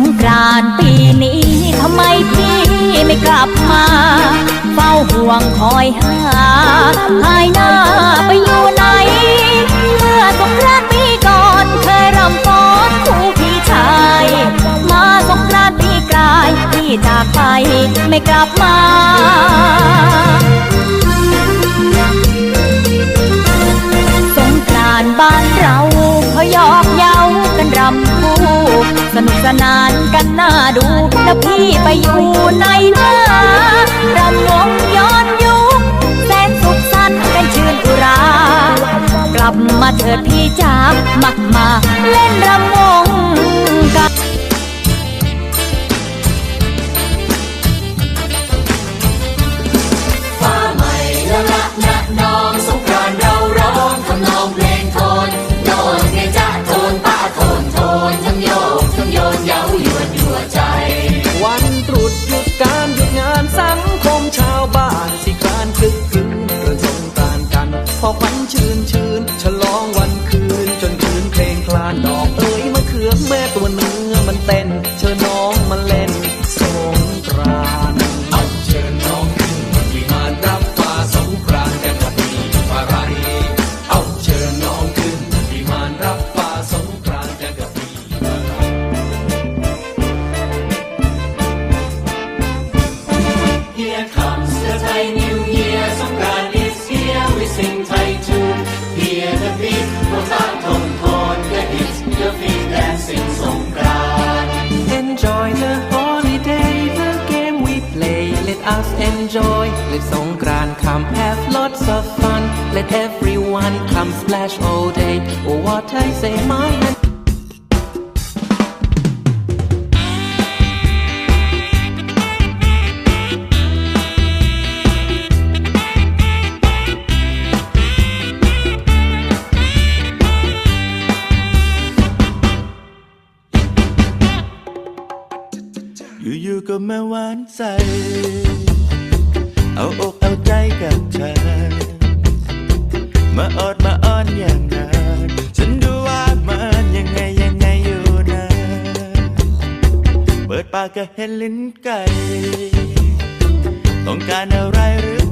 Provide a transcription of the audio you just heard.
งกรานต์ปีนี้ทำไมพี่ไม่กลับมา เฝ้าห่วงคอยหาหายหน้าไปอยู่ไหน เมื่อสงกรานต์ปีก่อนเคยรำฟ้อนคู่พี่ชาย มาสงกรานต์ปีกลายพี่จากไปไม่กลับมาสงกรานต์บ้านเราเขายอกเย้ากันรำคู่สนุกสนาน กันน่าดูแล้วพี่ไปอยู่ในหน้ารำวงย้อนยุคแสนสุขสันต์กันชื่นอุรา กลับมาเถิดพี่จ๋ามักมาเล่นรำ enjoy. Let Songkran come, have lots of fun. Let everyone come splash all day. Oh, what I say, my man. อยู่ๆก็มาหวานใจ เอาอกเอาใจกับเธอ มาอดมาอ้อนอย่างนั้นฉันดูว่ามันยังไงยังไงอยู่นะเปิดปากก็เห็นลิ้นไก่ต้องการอะไรหรือ